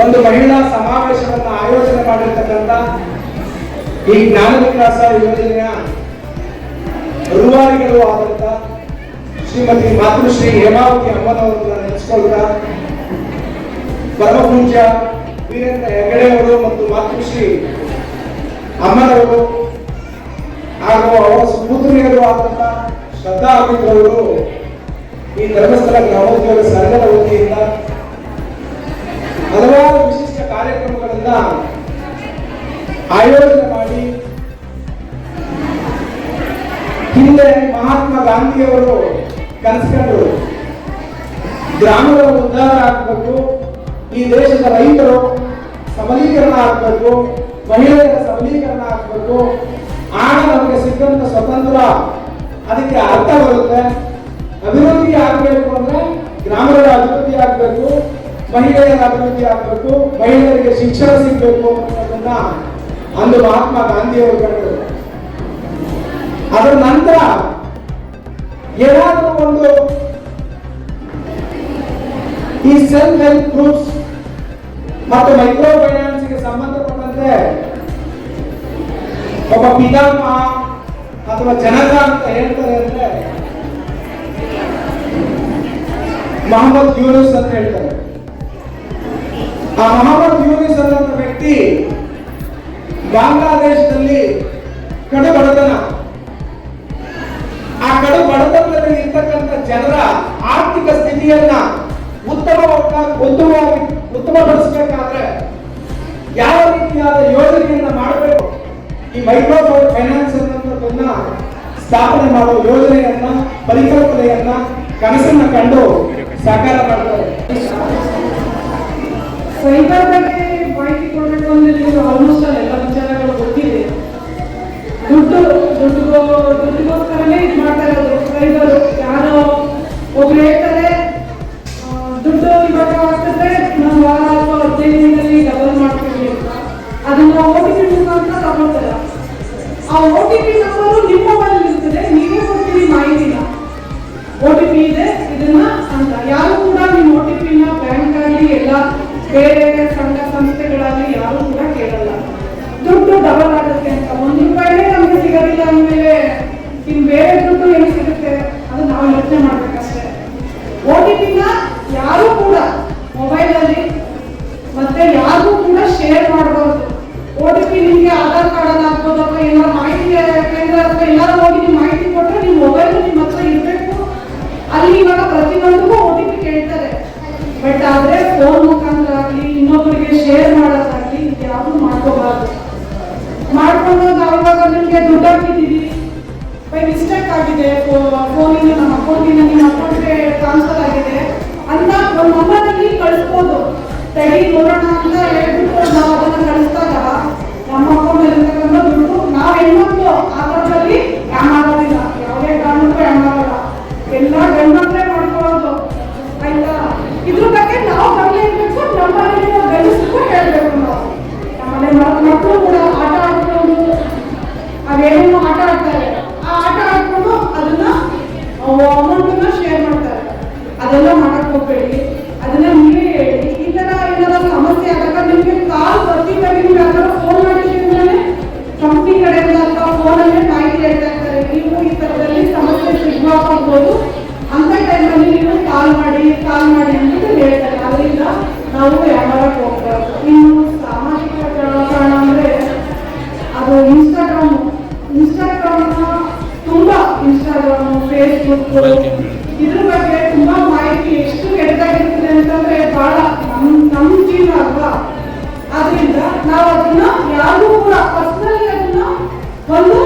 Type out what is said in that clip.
ಒಂದು ಮಹಿಳಾ ಸಮಾವೇಶವನ್ನು ಆಯೋಜನೆ ಮಾಡಿರ್ತಕ್ಕಂಥ ಈ ಜ್ಞಾನ ವಿಕಾಸ ಯೋಜನೆಯ ರೂವಾರಿಗಳು ಆದಂತ ಶ್ರೀಮತಿ ಮಾತೃಶ್ರೀ ಹೇಮಾವತಿ ಅಮ್ಮನವರನ್ನ ನೆನೆಸ್ಕೊಳ್ತಾ ಪರಮಪೂಜ್ಯ ವೀರೇಂದ್ರ ಹೆಗಡೆ ಅವರು ಮತ್ತು ಮಾತೃಶ್ರೀ ಅಮ್ಮನವರು ಹಾಗೂ ಅವರ ಸುಪುತ್ರಿಯರು ಆದಂತ ಶ್ರದ್ಧಾ ಅವರು ಈ ಧರ್ಮಸ್ಥಳ ಗ್ರಾಮೋದ್ಯೋಗ ಸಂಘದ ವತಿಯಿಂದ ಕಾರ್ಯಕ್ರಮಗಳನ್ನ ಆಯೋಜನೆ ಮಾಡಿ. ಹಿಂದೆ ಮಹಾತ್ಮ ಗಾಂಧಿಯವರು ಕನಸ್ಕೊಂಡ್ರು ಗ್ರಾಮಗಳ ಉದ್ಧಾರ ಆಗಬೇಕು, ಈ ದೇಶದ ರೈತರು ಸಬಲೀಕರಣ ಆಗಬೇಕು, ಮಹಿಳೆಯರ ಸಬಲೀಕರಣ ಆಗಬೇಕು, ಆಗ ನಮಗೆ ಸಿಕ್ಕಂತ ಸ್ವತಂತ್ರ, ಅದಕ್ಕೆ ಅರ್ಥ ಬರುತ್ತೆ. ಅಭಿವೃದ್ಧಿ ಆಗಬೇಕು ಅಂದ್ರೆ ಗ್ರಾಮಗಳ ಅಭಿವೃದ್ಧಿ ಆಗಬೇಕು. ಮಹಿಳೆಯರ ಅಭಿವೃದ್ಧಿ ಆಗಬೇಕು, ಮಹಿಳೆಯರಿಗೆ ಶಿಕ್ಷಣ ಸಿಗಬೇಕು ಅನ್ನೋದನ್ನ ಅಂದು ಮಹಾತ್ಮ ಗಾಂಧಿಯವರು ಕಂಡರು ಅದರ ನಂತರ ಏನಾದರೂ ಒಂದು ಈ ಸೆಲ್ಫ್ ಹೆಲ್ಪ್ ಗ್ರೂಪ್ಸ್ ಮತ್ತು ಮೈಕ್ರೋ ಫೈನಾನ್ಸ್ಗೆ ಸಂಬಂಧಪಟ್ಟಂತೆ ಒಬ್ಬ ಪಿತಾಮಹ ಅಥವಾ ಜನಕ ಅಂತ ಹೇಳ್ತಾರೆ ಅಂದ್ರೆ ಮೊಹಮ್ಮದ್ ಯೂನಿಸ್ ಅಂತ ಹೇಳ್ತಾರೆ. ಆ ಮೊಹಮ್ಮದ್ ಯೂನಿಸ್ ಅನ್ನೋ ವ್ಯಕ್ತಿ ಬಾಂಗ್ಲಾದೇಶದಲ್ಲಿ ಕಡು ಬಡತನ ಆ ಕಡು ಬಡತನದಲ್ಲಿ ಇರ್ತಕ್ಕಂಥ ಜನರ ಆರ್ಥಿಕ ಸ್ಥಿತಿಯನ್ನ ಉತ್ತಮ ಉತ್ತಮವಾಗಿ ಉತ್ತಮಪಡಿಸಬೇಕಾದ್ರೆ ಯಾವ ರೀತಿಯಾದ ಯೋಜನೆಯನ್ನ ಮಾಡಬೇಕು? ಈ ಮೈಕ್ರೋ ಫೈನಾನ್ಸ್ ಅನ್ನೋದನ್ನ ಸ್ಥಾಪನೆ ಮಾಡುವ ಯೋಜನೆಯನ್ನ, ಪರಿಕಲ್ಪನೆಯನ್ನ ಕನಸನ್ನ ಕಂಡು ಸಾಕಾರ ಮಾಡ್ತಾರೆ. ಸೈಬರ್ ಬಗ್ಗೆ ಮಾಹಿತಿ ಕೊಡಬೇಕು ಅಂದ್ರೆ ನಿಮಗೆ ಆಲ್ಮೋಸ್ಟ್ ಆಲ್ ಎಲ್ಲ ವಿಚಾರಗಳು ಗೊತ್ತಿದೆ. ದುಡ್ಡು ದುಡ್ಡು, ದುಡ್ಡಿಗೋಸ್ಕರನೇ ಇದು ಮಾಡ್ತಾ ಇರೋದು. ಸೈಬರ್ ಯಾರೋ ಒಬ್ರು ಹೇಳ್ತಾರೆ ದುಡ್ಡು ಇವಾಗ ಹಾಕಿದ್ರೆ ನಾವು ವಾರ ಅಥವಾ ಹದಿನೈದು ದಿನದಲ್ಲಿ ಡಬಲ್ ಮಾಡ್ತೀವಿ ಅಂತ. ಅದನ್ನ ಓ ಟಿ ಪಿ ಮುಖಾಂತರ ತಗೊಳ್ತಾರೆ. ಆ ಓ ಟಿ ಪಿ ಯಾರು ಕೂಡ ಮೊಬೈಲಲ್ಲಿ ಮತ್ತೆ ಯಾರಿಗೂ ಕೂಡ ಶೇರ್ ಮಾಡಬಾರ್ದು. ಓ ಟಿ ಪಿ ನಿಮಗೆ ಆಧಾರ್ ಕಾರ್ಡ್ ಅಲ್ಲಿ ಹಾಕ್ಬೋದು ಅಥವಾ ಮಾಹಿತಿ ಕೇಂದ್ರ ಅಥವಾ ಎಲ್ಲಾರು ಹೋಗಿ ನೀವು ಮಾಹಿತಿ ಕೊಟ್ಟರೆ ನಿಮ್ಮ ಮೊಬೈಲ್ ನಿಮ್ಮ ಹತ್ರ ಇರಬೇಕು. ಅಲ್ಲಿ ಇವಾಗ ಪ್ರತಿಯೊಂದಕ್ಕೂ ಓ ಟಿ ಪಿ ಕೇಳ್ತಾರೆ. ಬಟ್ ಆದ್ರೆ ಫೋನ್ ಮುಖಾಂತರ ಆಗಲಿ ಇನ್ನೊಬ್ಬರಿಗೆ ಶೇರ್ ಮಾಡೋದಾಗ್ಲಿ ಇದು ಯಾವುದು ಮಾಡ್ಕೋಬಾರ್ದು. ಮಾಡ್ಕೊಂಡು ನಾವು ಇವಾಗ ನಿಮಗೆ ದುಡ್ಡು ಹಾಕಿದ್ದೀವಿ. ಬೈ ಮಿಸ್ಟೇಕ್ ಆಗಿದೆ ಫೋನಿಂದ ನಮ್ಮ ಅಕೌಂಟಿಂದ ನಿಮ್ಮ ಅಕೌಂಟ್ಗೆ ಟ್ರಾನ್ಸ್ಫರ್ ಆಗಿದೆ. ಅಂತ ಒಂದು ನಂಬರಲ್ಲಿ ಕಳಿಸ್ಬೋದು. ತೆಗಿ ನೋಡೋಣ ಅಂತ ಹೇಳ್ಬಿಟ್ಟು ನಾವು ಸಿಗ್ಬೋದು ಅಂತ ಟೈಮಲ್ಲಿ ನೀವು ಕಾಲ್ ಮಾಡಿ ಕಾಲ್ ಮಾಡಿ ಅಂತ ಹೇಳ್ತಾರೆ. ಅದರಿಂದ ನಾವು ವ್ಯಾಪಾರಕ್ಕೆ ಹೋಗ್ಬಾರ್ದು ಇನ್ನು ಸಾಮಾಜಿಕ ಜಾಲತಾಣ ಅಂದರೆ ಅದು ಇನ್ಸ್ಟಾಗ್ರಾಮ್ ಇನ್ಸ್ಟಾಗ್ರಾಮ್ ತುಂಬಾ ಇನ್ಸ್ಟಾಗ್ರಾಮ್ ಫೇಸ್ಬುಕ್ ಇದ್ರ ಬಗ್ಗೆ ತುಂಬಾ ಮಾಹಿತಿ ಎಷ್ಟು ಕೆಟ್ಟದಾಗಿರ್ತದೆ ಅಂತಂದ್ರೆ ಬಹಳ ನಮ್ ನಮ್ ಜೀವನ ಅಲ್ವಾ? ಆದ್ರಿಂದ ನಾವು ಅದನ್ನ ಯಾರು ಕೂಡ ಪರ್ಸನಲಿ ಅದನ್ನ ಒಂದು